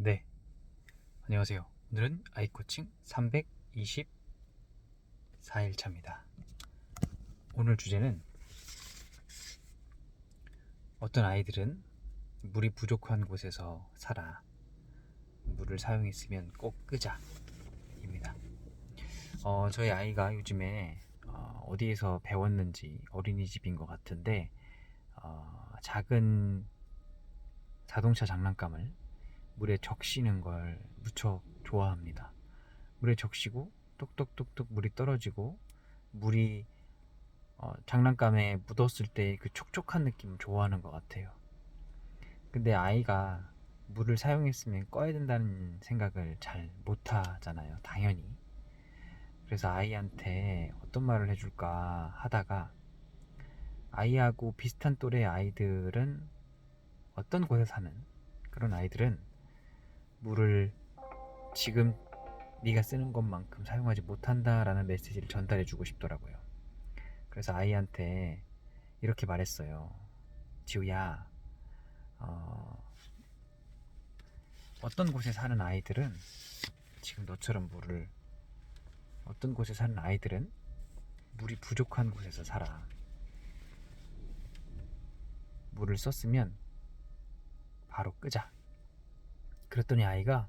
네. 안녕하세요. 오늘은 아이코칭 324일차입니다. 오늘 주제는 어떤 아이들은 물이 부족한 곳에서 살아. 물을 사용했으면 꼭 끄자. 입니다. 어, 저희 아이가 요즘에 어, 어디에서 배웠는지 어린이집인 것 같은데 어, 작은 자동차 장난감을 물에 적시는 걸 무척 좋아합니다. 물에 적시고 똑똑똑똑 물이 떨어지고 물이 어, 장난감에 묻었을 때 그 촉촉한 느낌을 좋아하는 것 같아요. 근데 아이가 물을 사용했으면 꺼야 된다는 생각을 잘 못하잖아요. 당연히. 그래서 아이한테 어떤 말을 해줄까 하다가 아이하고 비슷한 또래 아이들은 어떤 곳에 사는 그런 아이들은 물을 지금 네가 쓰는 것만큼 사용하지 못한다라는 메시지를 전달해 주고 싶더라고요. 그래서 아이한테 이렇게 말했어요. 지우야, 어, 어떤 곳에 사는 아이들은 지금 너처럼 물을 어떤 곳에 사는 아이들은 물이 부족한 곳에서 살아. 물을 썼으면 바로 끄자. 그랬더니 아이가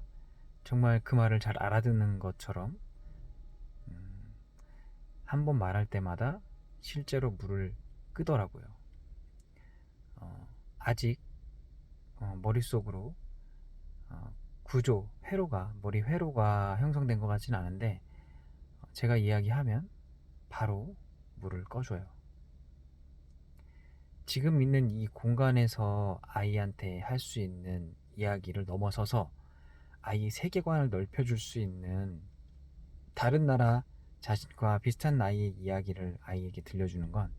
정말 그 말을 잘 알아듣는 것처럼 음, 한번 말할 때마다 실제로 물을 끄더라고요. 어, 아직 어, 머릿속으로 어, 구조, 회로가 머리 회로가 형성된 것 같지는 않은데 어, 제가 이야기하면 바로 물을 꺼줘요. 지금 있는 이 공간에서 아이한테 할 수 있는 이야기를 넘어서서 아이의 세계관을 넓혀줄 수 있는 다른 나라 자신과 비슷한 나이의 이야기를 아이에게 들려주는 건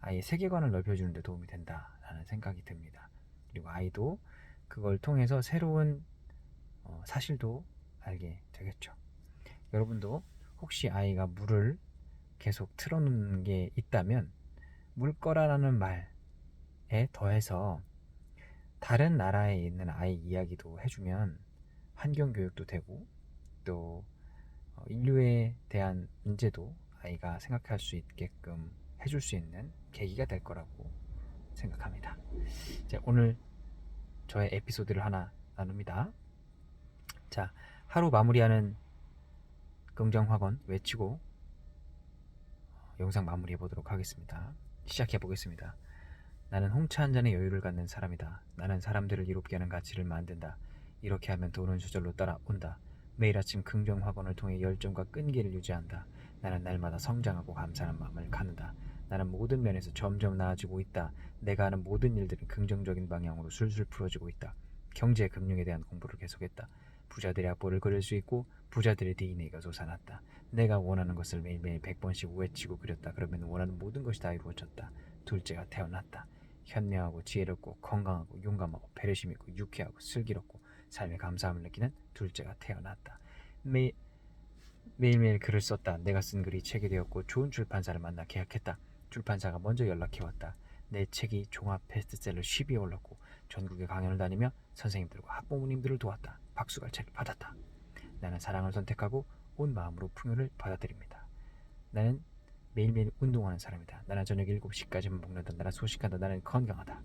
아이의 세계관을 넓혀주는 데 도움이 된다라는 생각이 듭니다. 그리고 아이도 그걸 통해서 새로운 어, 사실도 알게 되겠죠. 여러분도 혹시 아이가 물을 계속 틀어놓는 게 있다면 물 거라라는 말에 더해서 다른 나라에 있는 아이 이야기도 해주면 환경 교육도 되고 또 어, 인류에 대한 문제도 아이가 생각할 수 있게끔 해줄 수 있는 계기가 될 거라고 생각합니다. 자, 오늘 저의 에피소드를 하나 나눕니다. 자, 하루 마무리하는 긍정학원 외치고 어, 영상 마무리해 보도록 하겠습니다. 시작해 보겠습니다. 나는 홍차 한 잔의 여유를 갖는 사람이다. 나는 사람들을 이롭게 하는 가치를 만든다. 이렇게 하면 돈은 저절로 따라온다. 매일 아침 긍정 학원을 통해 열정과 끈기를 유지한다. 나는 날마다 성장하고 감사하는 마음을 갖는다. 나는 모든 면에서 점점 나아지고 있다. 내가 하는 모든 일들은 긍정적인 방향으로 술술 풀어지고 있다. 경제, 금융에 대한 공부를 계속했다. 부자들의 악보를 그릴 수 있고 부자들의 DNA가 솟아났다. 내가 원하는 것을 매일매일 100번씩 외치고 그렸다. 그러면 원하는 모든 것이 다 이루어졌다. 둘째가 태어났다. 현명하고 지혜롭고 건강하고 용감하고 배려심 있고 유쾌하고 슬기롭고 삶에 감사함을 느끼는 둘째가 태어났다. 매, 매일매일 글을 썼다. 내가 쓴 글이 책이 되었고 좋은 출판사를 만나 계약했다. 출판사가 먼저 연락해왔다. 내 책이 종합 베스트셀러 10위에 올랐고 전국에 강연을 다니며 선생님들과 학부모님들을 도왔다. 박수갈채를 받았다. 나는 사랑을 선택하고 온 마음으로 풍요를 받아들입니다. 나는 매일매일 운동하는 사람이다. 나는 저녁 7시까지만 먹는다. 나는 소식한다. 나는 건강하다.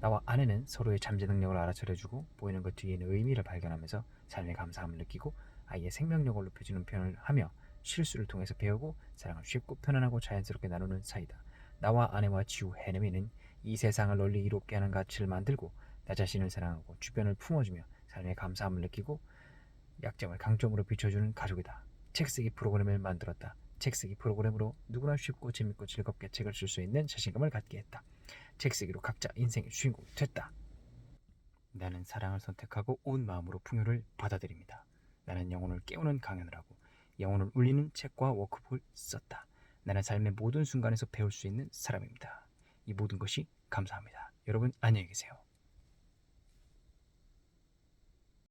나와 아내는 서로의 잠재 능력을 알아차려주고 보이는 것 뒤에 는 의미를 발견하면서 삶의 감사함을 느끼고 아이의 생명력을 높여주는 표현을 하며 실수를 통해서 배우고 사랑을 쉽고 편안하고 자연스럽게 나누는 사이다. 나와 아내와 지우 해내미는 이 세상을 널리 이롭게 하는 가치를 만들고 나 자신을 사랑하고 주변을 품어주며 삶의 감사함을 느끼고 약점을 강점으로 비춰주는 가족이다. 책 쓰기 프로그램을 만들었다. 책쓰기 프로그램으로 누구나 쉽고 재밌고 즐겁게 책을 쓸 수 있는 자신감을 갖게 했다. 책쓰기로 각자 인생의 주인공이 됐다. 나는 사랑을 선택하고 온 마음으로 풍요를 받아들입니다. 나는 영혼을 깨우는 강연을 하고 영혼을 울리는 책과 워크북을 썼다. 나는 삶의 모든 순간에서 배울 수 있는 사람입니다. 이 모든 것이 감사합니다. 여러분 안녕히 계세요.